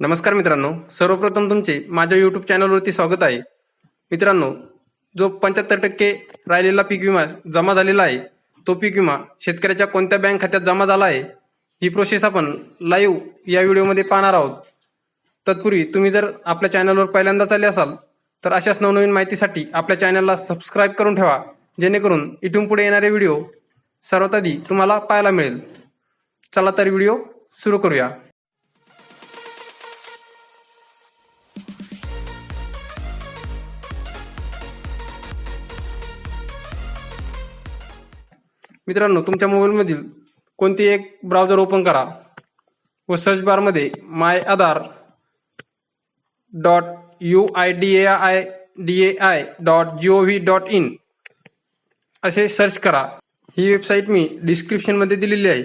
नमस्कार मित्रांनो सर्वप्रथम तुमचे माझ्या युट्यूब चॅनलवरती स्वागत आहे. मित्रांनो जो पंच्याहत्तर टक्के राहिलेला पीक विमा जमा झालेला आहे तो पीक विमा शेतकऱ्याच्या कोणत्या बँक खात्यात जमा झाला आहे ही प्रोसेस आपण लाईव्ह या व्हिडिओमध्ये पाहणार आहोत. तत्पूर्वी तुम्ही जर आपल्या चॅनलवर पहिल्यांदाच आले असाल तर अशाच नवनवीन माहितीसाठी आपल्या चॅनलला सबस्क्राईब करून ठेवा जेणेकरून इथून पुढे येणारे व्हिडिओ सर्वात आधी तुम्हाला पाहायला मिळेल. चला तर व्हिडिओ सुरू करूया. मित्रांनो तुमच्या मोबाईलमधील कोणती एक ब्राउझर ओपन करा व सर्च बारमध्ये my Aadhaar dot U I D A I D A I dot G O V dot in असे सर्च करा. ही वेबसाईट मी डिस्क्रिप्शनमध्ये दिलेली आहे.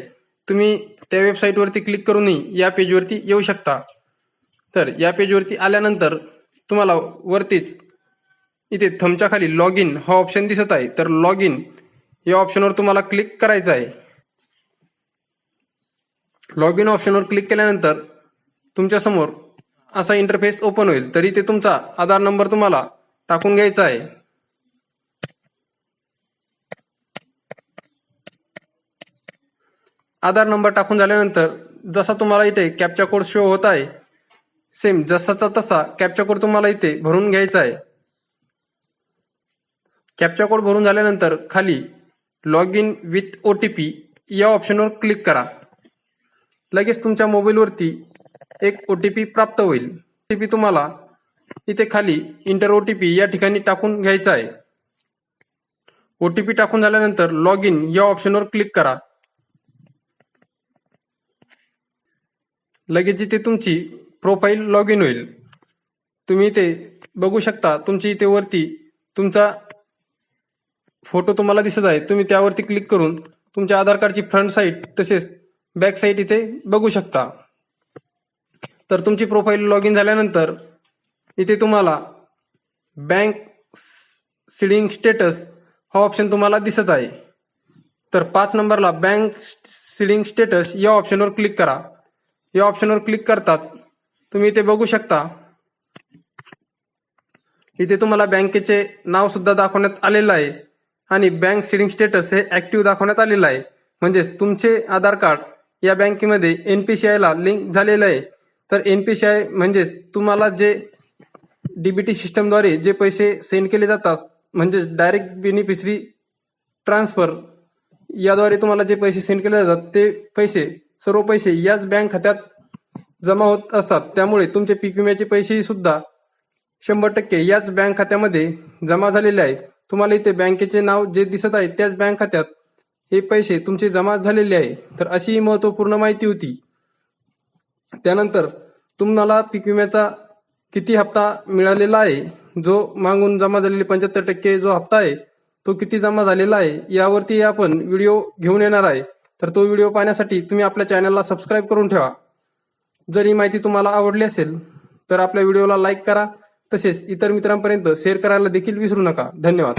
तुम्ही त्या वेबसाईटवरती क्लिक करूनही या पेजवरती येऊ शकता. तर या पेजवरती आल्यानंतर तुम्हाला वरतीच इथे थमच्या खाली लॉग इन हा ऑप्शन दिसत आहे. तर लॉग इन या ऑप्शनवर तुम्हाला क्लिक करायचं आहे. लॉग इन ऑप्शनवर क्लिक केल्यानंतर तुमच्यासमोर असा इंटरफेस ओपन होईल. तरी ते तुमचा आधार नंबर तुम्हाला टाकून घ्यायचा आहे. आधार नंबर टाकून झाल्यानंतर जसा तुम्हाला इथे कॅपचा कोड शो होत आहे सेम जसाचा तसा कॅपचा कोड तुम्हाला इथे भरून घ्यायचा आहे. कॅपचा कोड भरून झाल्यानंतर खाली log in with O T P या ऑप्शनवर क्लिक करा. लगेच तुमच्या मोबाईलवरती एक ओ टी पी प्राप्त होईल. ओ टी पी तुम्हाला इथे खाली इंटर ओ टी पी या ठिकाणी टाकून घ्यायचा आहे. ओ टी पी टाकून झाल्यानंतर लॉग इन या ऑप्शनवर क्लिक करा. लगेच इथे तुमची प्रोफाईल लॉग इन होईल. तुम्ही इथे बघू शकता तुमची इथे वरती तुमचा फोटो तुम्हाला दिसत आहे तुम्ही त्यावरती क्लिक करून तुमच्या आधार कार्डची फ्रंट साईट तसेच बॅक साईट इथे बघू शकता. तर तुमची प्रोफाईल लॉग इन झाल्यानंतर इथे तुम्हाला बँक सिडिंग स्टेटस हा ऑप्शन तुम्हाला दिसत आहे. तर पाच नंबरला बँक सिडिंग स्टेटस या ऑप्शनवर क्लिक करा. या ऑप्शनवर क्लिक करताच तुम्ही इथे बघू शकता. इथे तुम्हाला बँकेचे नाव सुद्धा दाखवण्यात आलेलं आहे. आणि बँक सिडिंग स्टेटस हे ऍक्टिव्ह दाखवण्यात आलेलं आहे. म्हणजेच तुमचे आधार कार्ड या बँकेमध्ये एन पी सी आयला लिंक झालेलं आहे. तर एन पी सी आय म्हणजेच तुम्हाला जे डीबीटी सिस्टमद्वारे जे पैसे सेंड केले जातात म्हणजेच डायरेक्ट बेनिफिशरी ट्रान्सफर याद्वारे तुम्हाला जे पैसे सेंड केले जातात ते पैसे सर्व पैसे याच बँक खात्यात जमा होत असतात. त्यामुळे तुमचे पीक विम्याचे पैसेही सुद्धा शंभर टक्के याच बँक खात्यामध्ये जमा झालेले आहे. तुम्हाला इथे बँकेचे नाव जे दिसत आहे त्याच बँक खात्यात हे पैसे तुमचे जमा झालेले आहे. तर अशी ही महत्त्वपूर्ण माहिती होती. त्यानंतर तुम्हाला पीक विम्याचा किती हप्ता मिळालेला आहे? जो मागून जमा झालेले पंच्याहत्तर टक्के जो हप्ता आहे तो किती जमा झालेला आहे? यावरती आपण व्हिडिओ घेऊन येणार आहे. तर तो व्हिडिओ पाहण्यासाठी तुम्ही आपल्या चॅनलला सबस्क्राईब करून ठेवा. जर ही माहिती तुम्हाला आवडली असेल तर आपल्या व्हिडिओला लाईक करा. तसेच इतर मित्रांपर्यंत शेअर करायला देखील विसरू नका. धन्यवाद.